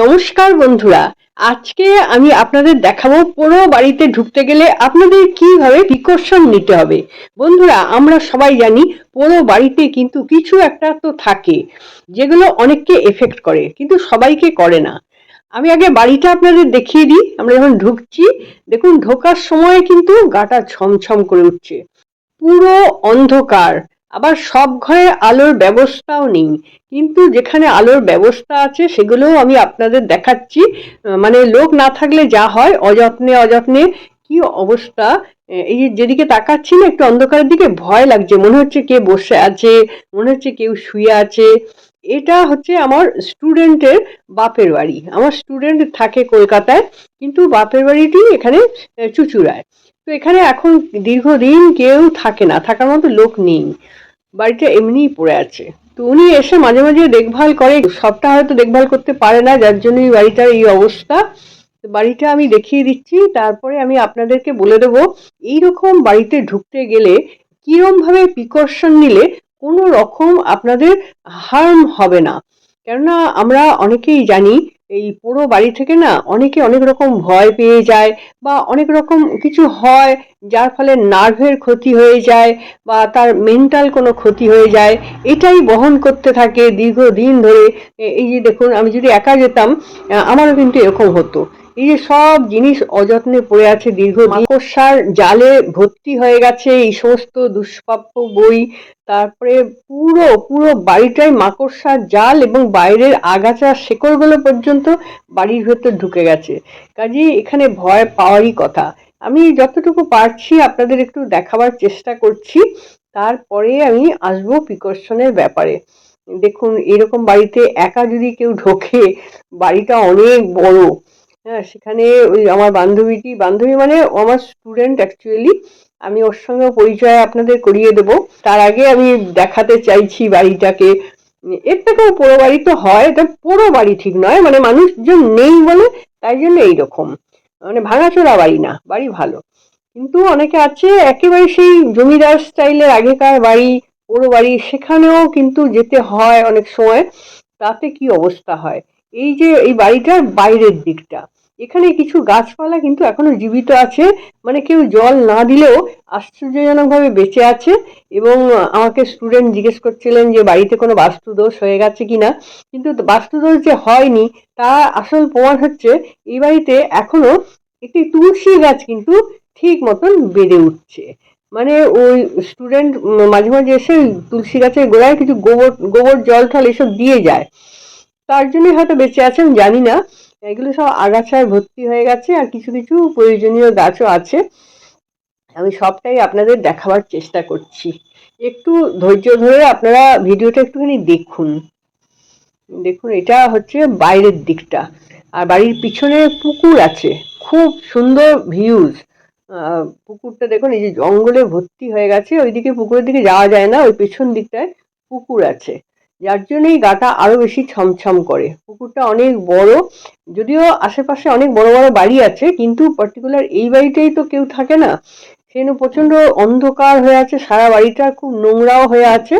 নমস্কার বন্ধুরা। আজকে আমি আপনাদের দেখাবো পুরো বাড়িতে ঢুকতে গেলে আপনাদের কীভাবে প্রিকশন নিতে হবে। বন্ধুরা, আমরা সবাই জানি পুরো বাড়িতে কিন্তু কিছু একটা তো থাকে, যেগুলো অনেককে এফেক্ট করে, কিন্তু সবাইকে করে না। আমি আগে বাড়িটা আপনাদের দেখিয়ে দিই। আমরা যখন ঢুকছি, দেখুন ঢোকার সময় কিন্তু গাটা ছমছম করে উঠছে। পুরো অন্ধকার। আবার সব ঘরে আলোর ব্যবস্থাও নেই। কিন্তু যেখানে আলোর ব্যবস্থা আছে, সেগুলোও আমি আপনাদের দেখাচ্ছি। মানে লোক না থাকলে যা হয়, অযত্নে অযত্নে কি অবস্থা? এই যেদিকে তাকাচ্ছি না, একটু অন্ধকারের দিকে ভয় লাগছে। মনে হচ্ছে কে বসে আছে, মনে হচ্ছে কেউ শুয়ে আছে। এটা হচ্ছে আমার স্টুডেন্টের বাপের বাড়ি। আমার স্টুডেন্ট থাকে কলকাতায়, কিন্তু বাপের বাড়িটি এখানে চুচুড়ায়। তো এখানে এখন দীর্ঘদিন কেউ থাকে না, থাকার মতো লোক নেই। বাড়িটা এমনিই পড়ে আছে। তো উনি এসে মাঝে মাঝে দেখভাল করে, সবটা হয়তো দেখভাল করতে পারে না, যার জন্য এই বাড়িটার এই অবস্থা। বাড়িটা আমি দেখিয়ে দিচ্ছি, তারপরে আমি আপনাদেরকে বলে দেবো, এইরকম বাড়িতে ঢুকতে গেলে কিরম ভাবে প্রিকশন নিলে কোনো রকম আপনাদের হার্ম হবে না। কেননা আমরা অনেকেই জানি এই পুরো বাড়ি থেকে না অনেকে অনেক রকম ভয় পেয়ে যায় বা অনেক রকম কিছু হয় যার ফলে নার্ভের ক্ষতি হয়ে যায় বা তার মেন্টাল কোনো ক্ষতি হয়ে যায়। এটাই বহন করতে থাকে দীর্ঘদিন ধরে। এই যে দেখুন, আমি যদি একা যেতাম আমারও কিন্তু এরকম হতো। এই যে সব জিনিস অযত্নে পড়ে আছে দীর্ঘ মাকড়সার জালে ভর্তি হয়ে গেছে এই সমস্ত দুষ্প্রাপ্য বই। তারপরে পুরো পুরো বাড়িটাই মাকড়সার জাল এবং বাইরের আগাছা শেকড়গুলো পর্যন্ত বাড়ির ভেতর ঢুকে গেছে। কাজেই এখানে ভয় পাওয়ারই কথা। আমি যতটুকু পারছি আপনাদের একটু দেখাবার চেষ্টা করছি। তারপরে আমি আসব প্রিকশনের ব্যাপারে। দেখুন, এরকম বাড়িতে একা যদি কেউ ঢোকে, বাড়িটা অনেক বড়। হ্যাঁ সেখানে ওই আমার বান্ধবীটি বান্ধবী মানে আমার স্টুডেন্ট অ্যাকচুয়ালি আমি ওর সঙ্গে পরিচয় আপনাদের করিয়ে দেব। তার আগে আমি দেখাতে চাইছি বাড়িটাকে। এর থেকেও পোড়ো বাড়ি তো হয় এটা পোড়ো বাড়ি ঠিক নয় মানে মানুষজন নেই বলে তাই জন্য এইরকম। মানে ভাঙাচোরা বাড়ি না, বাড়ি ভালো। কিন্তু অনেকে আছে, একেবারে সেই জমিদার স্টাইলের আগেকার বাড়ি পোড়ো বাড়ি, সেখানেও কিন্তু যেতে হয় অনেক সময়। তাতে কি অবস্থা হয়? এই যে এই বাড়িটার বাইরের দিকটা। এখানে কিছু গাছপালা কিন্তু এখনও জীবিত আছে। মানে কেউ জল না দিলেও আশ্চর্যজনকভাবে বেঁচে আছে এবং আমাকে স্টুডেন্ট জিজ্ঞেস করছিলেন যে বাড়িতে কোনো বাস্তুদোষ হয়ে গেছে কিনা? কিন্তু বাস্তুদোষ যে হয়নি, তা আসল প্রমাণ হচ্ছে এই বাড়িতে এখনও একটি তুলসী গাছ কিন্তু ঠিক মতন বেড়ে উঠছে। মানে ওই স্টুডেন্ট মাঝে মাঝে এসে তুলসী গাছের গোড়ায় কিছু গোবর গোবর, জল টল এসব দিয়ে যায়। তার জন্যই হয়তো বেঁচে আছে আমি জানি না। এগুলো সব আগাছায় ভর্তি হয়ে গেছে আর কিছু কিছু প্রয়োজনীয় গাছও আছে। আমি সবটাই আপনাদের দেখাবার চেষ্টা করছি। একটু ধৈর্য ধরে আপনারা ভিডিওটা একটুখানি দেখুন। দেখুন, এটা হচ্ছে বাইরের দিকটা। আর বাড়ির পিছনে পুকুর আছে। খুব সুন্দর ভিউজ পুকুরটা দেখুন, এই যে জঙ্গলে ভর্তি হয়ে গেছে। ওইদিকে পুকুরের দিকে যাওয়া যায় না, ওই পেছন দিকটায় পুকুর আছে। যার জন্যই গাটা আরও বেশি ছমছম করে। পুকুরটা অনেক বড়, যদিও আশেপাশে অনেক বড় বড় বাড়ি আছে, কিন্তু পার্টিকুলার এই বাড়িটাই তো কেউ থাকে না। সেজন্য প্রচণ্ড অন্ধকার হয়ে আছে, সারা বাড়িটা খুব নোংরাও হয়ে আছে।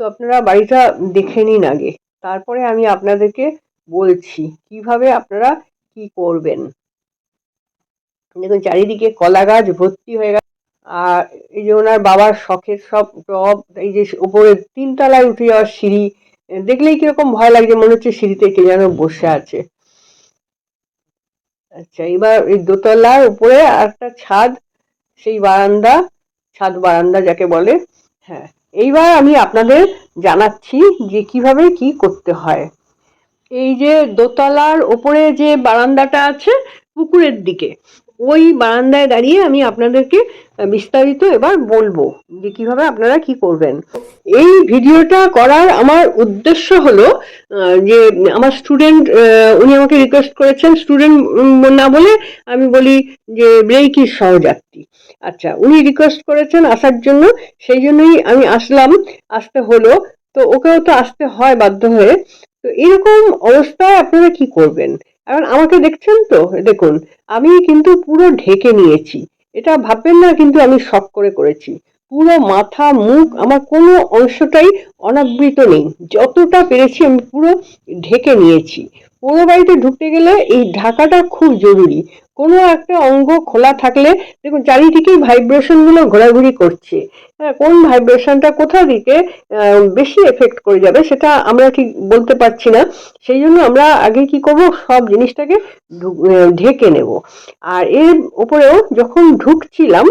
তো আপনারা বাড়িটা দেখে নিন আগে। তারপরে আমি আপনাদেরকে বলছি, কীভাবে আপনারা কি করবেন? দেখুন, চারিদিকে কলা গাছ ভর্তি হয়ে গেছে। আর এই যে ওনার বাবার শখের সব টব, এই যে উপরে তিনতলায় উঠে যাওয়ার সিঁড়ি দেখলেই কীরকম ভয় লাগছে, মনে হচ্ছে সিঁড়িতে কে যেন বসে আছে। আচ্ছা এবার এই দোতলার উপরে একটা ছাদ, সেই বারান্দা, ছাদ বারান্দা যাকে বলে। হ্যাঁ এইবার আমি আপনাদের জানাচ্ছি যে কীভাবে কি করতে হয়। এই যে দোতলার ওপরে যে বারান্দাটা আছে, পুকুরের দিকে ওই বারান্দায় দাঁড়িয়ে আমি আপনাদেরকে বিস্তারিত এবার বলব যে কীভাবে আপনারা কি করবেন। এই ভিডিওটা করার আমার উদ্দেশ্য হলো যে আমার স্টুডেন্ট উনি আমাকে রিকোয়েস্ট করেছেন স্টুডেন্ট না বলে আমি বলি যে ব্রেইকির সহযাত্রী। আচ্ছা উনি রিকোয়েস্ট করেছেন আসার জন্য, সেই জন্যই আমি আসলাম, আসতে হলো। তো ওকেও তো আসতে হয় বাধ্য হয়ে। তো এরকম অবস্থায় আপনারা কি করবেন? এখন আমাকে দেখছেন তো? দেখুন, আমি কিন্তু পুরো ঢেকে নিয়েছি। এটা ভাববেন না, কিন্তু আমি শখ করে করেছি। পুরো মাথা, মুখ, আমার কোনো অংশটাই অনাবৃত নেই। যতটা পেরেছি আমি পুরো ঢেকে নিয়েছি। পুরো বাড়িতে ঢুকতে গেলে এই ঢাকাটা খুব জরুরি। কোনো একটা অঙ্গ খোলা থাকলে দেখুন চারিদিকেই ভাইব্রেশনগুলো ঘোরাঘুরি করছে। হ্যাঁ কোন ভাইব্রেশনটা কোথা দিকে বেশি এফেক্ট করে যাবে সেটা আমরা ঠিক বলতে পারছি না। সেই জন্য আমরা আগে কি করব, সব জিনিসটাকে ঢেকে নেব। আর এর উপরেও যখন ঢুকছিলাম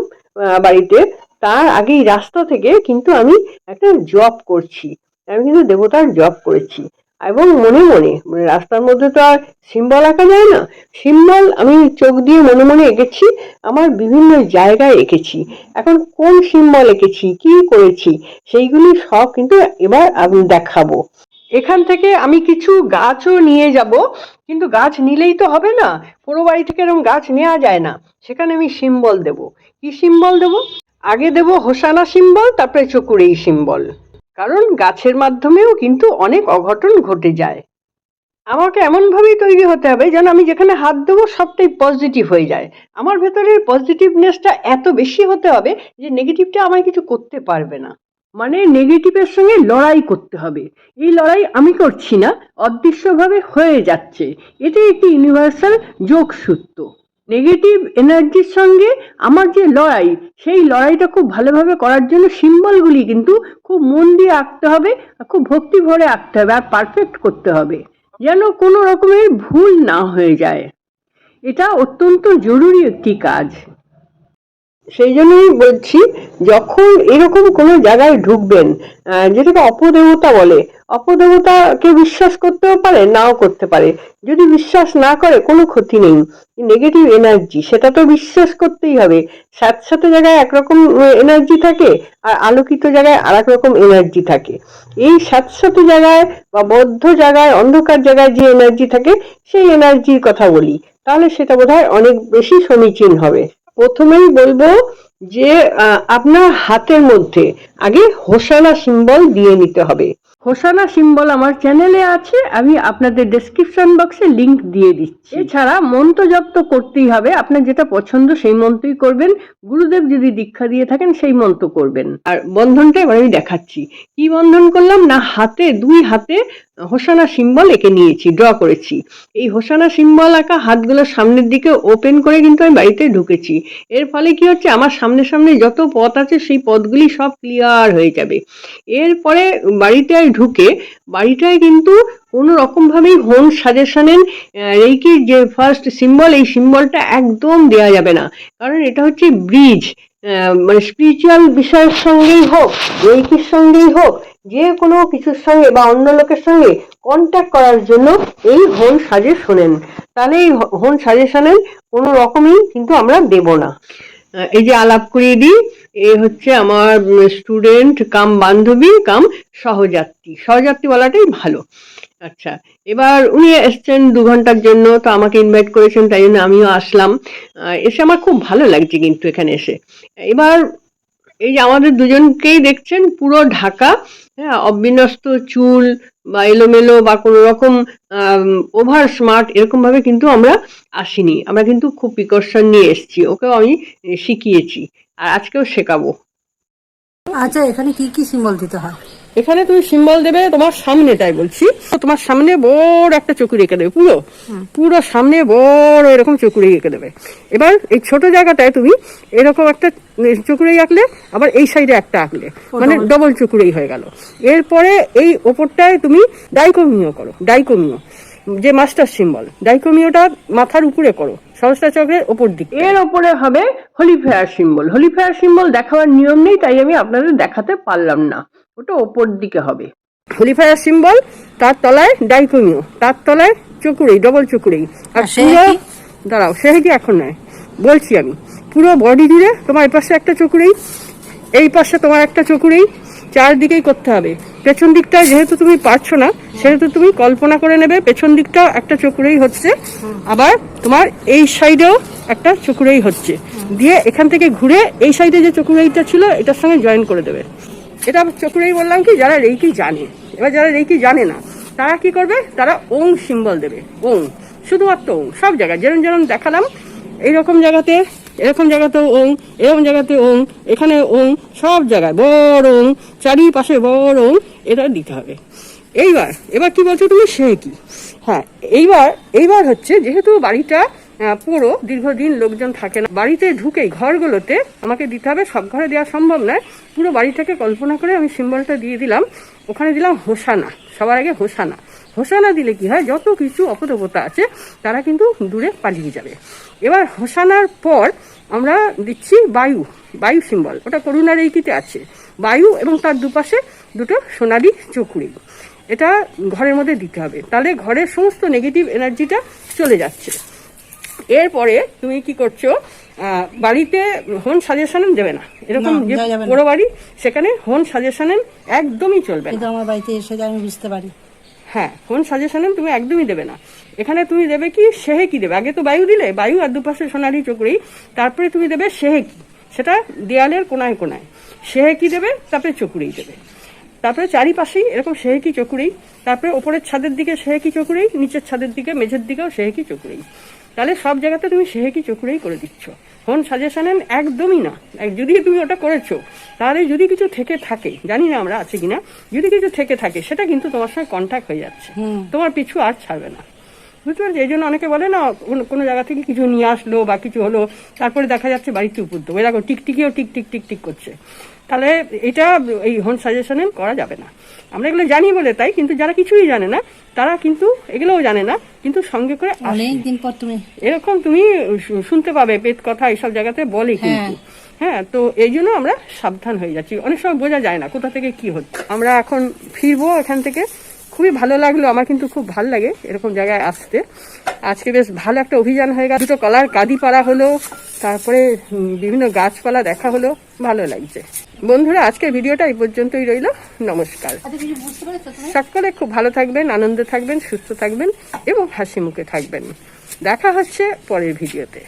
বাড়িতে, তার আগেই রাস্তা থেকে কিন্তু আমি একটা জব করছি। আমি কিন্তু দেবতার জব করেছি। এবং মনে মনে মানে রাস্তার মধ্যে তো আর সিম্বল আঁকা যায় না, সিম্বল আমি চোখ দিয়ে মনে মনে এঁকেছি, আমার বিভিন্ন জায়গায় এঁকেছি। এখন কোন সিম্বল এঁকেছি, কি করেছি, সেইগুলি সব কিন্তু এবার আমি দেখাবো। এখান থেকে আমি কিছু গাছও নিয়ে যাব, কিন্তু গাছ নিলেই তো হবে না, পুরো বাড়ি থেকে এরকম গাছ নেওয়া যায় না। সেখানে আমি সিম্বল দেব। কি সিম্বল দেব? আগে দেব হোসানা সিম্বল, তারপরে চকুরেই সিম্বল। কারণ গাছের মাধ্যমেও কিন্তু অনেক অঘটন ঘটে যায়। আমাকে এমনভাবেই তৈরি হতে হবে যেন আমি যেখানে হাত দেবো সবটাই পজিটিভ হয়ে যায়। আমার ভেতরের পজিটিভনেসটা এত বেশি হতে হবে যে নেগেটিভটা আমায় কিছু করতে পারবে না। মানে নেগেটিভের সঙ্গে লড়াই করতে হবে। এই লড়াই আমি করছি না, অদৃশ্যভাবে হয়ে যাচ্ছে। এটাই একটি ইউনিভার্সাল যোগসূত্র। নেগেটিভ এনার্জির সঙ্গে আমার যে লড়াই, সেই লড়াইটা খুব ভালোভাবে করার জন্য সিম্বলগুলি কিন্তু খুব মন দিয়ে আঁকতে হবে, আর খুব ভক্তি ভরে আঁকতে হবে, আর পারফেক্ট করতে হবে, যেন কোনো রকমের ভুল না হয়ে যায়। এটা অত্যন্ত জরুরি একটি কাজ। সেই জন্যই বলছি, যখন এরকম কোনো জায়গায় ঢুকবেন যেটাকে অপদেবতা বলে, অপদেবতাকে বিশ্বাস করতেও পারে, নাও করতে পারে। যদি বিশ্বাস না করে, কোনো ক্ষতি নেই। নেগেটিভ এনার্জি সেটা তো বিশ্বাস করতেই হবে। স্যাঁতস্যাঁতে জায়গায় একরকম এনার্জি থাকে, আর আলোকিত জায়গায় আর রকম এনার্জি থাকে। এই স্যাঁতস্যাঁতে জায়গায় বা বদ্ধ জায়গায়, অন্ধকার জায়গায় যে এনার্জি থাকে, সেই এনার্জির কথা বলি। তাহলে সেটা বোধহয় অনেক বেশি সমীচীন হবে। প্রথমেই বলব যে আপনার হাতের মধ্যে আগে হোসানা সিম্বল দিয়ে নিতে হবে। হোসানা সিম্বল আমার চ্যানেলে আছে, আমি আপনাদের ডেসক্রিপশন বক্সে লিংক দিয়ে দিচ্ছি। এছাড়া মন্ত্র জপ তো করতেই হবে, আপনার যেটা পছন্দ সেই মন্ত্রই করবেন, গুরুদেব যদি দীক্ষা দিয়ে থাকেন সেই মন্ত্র করবেন। আর বন্ধনটা এবার আমি দেখাচ্ছি। কি বন্ধন করলাম? না, হাতে, দুই হাতে হোসানা সিম্বল এঁকে নিয়েছি ড্র করেছি। এই হোসানা সিম্বল আঁকা হাতগুলো সামনের দিকে ওপেন করে কিন্তু আমি বাড়িতে ঢুকেছি। এর ফলে কি হচ্ছে? আমার সামনে সামনে যত পথ আছে সেই পথগুলি সব ক্লিয়ার হয়ে যাবে। এরপরে বাড়িটায় ঢুকে বাড়িটায় কিন্তু কোনো রকম ভাবেই হোম সাজেশনের রেইকির যে ফার্স্ট সিম্বল এই সিম্বলটা একদম দেওয়া যাবে না। কারণ এটা হচ্ছে ব্রিজ মানে স্পিরিচুয়াল বিষয়ের সঙ্গেই হোক, রেইকির সঙ্গেই হোক যে কোনো কিছুর সঙ্গে বা অন্য লোকের সঙ্গে কন্ট্যাক্ট করার জন্য এই হোম সাজেশনের তাহলে এই হোম সাজেশনের কোনো রকমই কিন্তু আমরা দেব না। এই যে আলাপ করিয়ে দিই, এ হচ্ছে আমার স্টুডেন্ট কাম বান্ধবী, কাম সহযাত্রী। সহযাত্রী বলাটাই ভালো। আচ্ছা এবার উনি এসছেন দু ঘণ্টার জন্য, তো আমাকে ইনভাইট করেছেন, তাই জন্য আমিও আসলাম। এসে আমার খুব ভালো লাগছে কিন্তু এখানে এসে। এবার এই যে আমাদের দুজনকেই দেখছেন, পুরো ঢাকা হ্যাঁ অবিন্যস্ত চুল বা এলোমেলো বা কোনো রকম ওভার স্মার্ট এরকমভাবে কিন্তু আমরা আসিনি। আমরা কিন্তু খুব প্রিকশন নিয়ে এসেছি। ওকেও আমি শিখিয়েছি। আর আজকেও শেখাবো। আচ্ছা এখানে কি কি সিম্বল দিতে হয়? এখানে তুমি সিম্বল দেবে তোমার সামনেটাই বলছি। তোমার সামনে বড় একটা চকুরি রেখে দেবে পুরো। পুরো সামনে বড় এরকম চকুরি রেখে দেবে। এবার এই ছোট জায়গাটায় তুমি এরকম একটা চকুরি আঁকলে আবার এই সাইডে একটা আঁকলে। মানে ডবল চকুরেই হয়ে গেল। এরপরে এই ওপরটায় তুমি ডাইকোমিও করো ডাইকোমিও যে মাস্টার সিম্বল ডাইকোমিওটা মাথার উপরে করো সহস্তা চক্রের ওপর দিক এর ওপরে হবে holy fire symbol holy fire symbol দেখাবার নিয়ম নেই তাই আমি আপনাদের দেখাতে পারলাম না। ওটা ওপর দিকে হবে। হোলি ফেয়ার সিম্বল তার তলায় ডাইকোমিও তার তলায় চকুরেই ডবল চকুরেই আর পুরো দাঁড়াও সে কি এখন নয়? বলছি আমি পুরো বডি জুড়ে তোমার এই পাশে একটা চকুরেই এই পাশে তোমার একটা চকুরেই চারদিকেই করতে হবে। পেছন দিকটা যেহেতু তুমি পারছ না সেহেতু তুমি কল্পনা করে নেবে পেছন দিকটা একটা চকুরেই হচ্ছে আবার তোমার এই সাইডেও একটা চকুরেই হচ্ছে। দিয়ে এখান থেকে ঘুরে এই সাইডে যে চকুরেইটা ছিল এটার সঙ্গে জয়েন করে দেবে। এটা চকুরেই বললাম কি, যারা রেইকি জানে, এবার যারা রেইকি জানে না, তারা কি করবে? তারা ওং সিম্বল দেবে, ওং, শুধুমাত্র ওং, সব জায়গায় যেরকম যেরকম দেখালাম, এইরকম জায়গাতে, এরকম জায়গাতেও ওং, এরকম জায়গাতে ওং, এখানে ওং, সব জায়গায়, বড় ওং, চারিপাশে বড় ওং, এটা দিতে হবে। এইবার, এবার কি বলছো তুমি? সে কি? হ্যাঁ এইবার এইবার হচ্ছে, যেহেতু বাড়িটা পুরো দীর্ঘদিন লোকজন থাকে না। বাড়িতে ঢুকেই ঘরগুলোতে আমাকে দিতে হবে, সব ঘরে দেওয়া সম্ভব নয়। পুরো বাড়িটাকে কল্পনা করে আমি সিম্বলটা দিয়ে দিলাম। ওখানে দিলাম হোসানা, সবার আগে হোসানা। হোসানা দিলে কি হয়, যত কিছু অপদেবতা আছে, তারা কিন্তু দূরে পালিয়ে যাবে। এবার হোসানার পর আমরা দিচ্ছি বায়ু বায়ু সিম্বল। ওটা করুণার এইটিতে আছে। বায়ু এবং তার দুপাশে দুটো সোনালি চকুরি এটা ঘরের মধ্যে দিতে হবে। তাহলে ঘরের সমস্ত নেগেটিভ এনার্জিটা চলে যাচ্ছে। এরপরে তুমি কি করছ বাড়িতে হোন সাজেশন দেবে না। এরকম যে। বড় বাড়ি সেখানে হোন সাজেশন একদমই চলবে না। আমার বাড়িতে এসে আমি বুঝতে পারি। হ্যাঁ ফোন সাজেশনে তুমি একদমই দেবে না। এখানে তুমি দেবে কি সেহে কি দেবে? আগে তো বায়ু দিলে বায়ু আর দুপাশে সোনালি চকরি তারপরে তুমি দেবে সেহে কি। সেটা দেয়ালের কোনায় কোনায়। সেহে কি দেবে তারপরে চকুরি দেবে। তারপরে চারিপাশেই এরকম সেহেকি চকুরি তারপরে ওপরের ছাদের দিকে সেহেকি চকুরি নিচের ছাদের দিকে মেঝের দিকেও সেহেকি চকুরি। তাহলে সব জায়গাতে তুমি সেহেকি চকুরেই করে দিচ্ছ। ফোন সাজেশন একদমই না। যদি তুমি ওটা করেছ তাহলে যদি কিছু থেকে থাকে জানি না আমরা আছি কিনা যদি কিছু থেকে থাকে সেটা কিন্তু তোমার সঙ্গে কন্ট্যাক্ট হয়ে যাচ্ছে। তোমার পিছু আর ছাড়বে না। বুঝতে পারছি? এই জন্য অনেকে বলে না কোনো- জায়গা থেকে কিছু নিয়ে আসলো বা কিছু হলো তারপরে দেখা যাচ্ছে বাড়িতে উপদ্রব। এরকম টিকটিকিও টিক টিক টিক টিক করছে। তাহলে এটা এই হোম সাজেশনে করা যাবে না। আমরা এগুলো জানি বলে তাই কিন্তু যারা কিছুই জানে না তারা কিন্তু এগুলোও জানে না কিন্তু সঙ্গে করে আসে। অনেক দিন পর তুমি এরকম তুমি শুনতে পাবে পেট কথা এইসব জায়গাতে বলে কিন্তু। হ্যাঁ। তো এই জন্য আমরা সাবধান হয়ে যাচ্ছি। অনেক সময় বোঝা যায় না কোথা থেকে কি হচ্ছে। আমরা এখন ফিরবো এখান থেকে খুবই ভালো লাগল আমার কিন্তু খুব ভালো লাগে এরকম জায়গায় আসতে। আজকে বেশ ভালো একটা অভিযান হয়ে গেল। দুটো কলার কাদি পাড়া হলো তারপরে বিভিন্ন গাছপালা দেখা হলো ভালো লাগছে। বন্ধুরা আজকের ভিডিওটা এই পর্যন্তই রইল। নমস্কার। আচ্ছা সকলে খুব ভালো থাকবেন আনন্দে থাকবেন সুস্থ থাকবেন এবং হাসি মুখে থাকবেন। দেখা হচ্ছে পরের ভিডিওতে।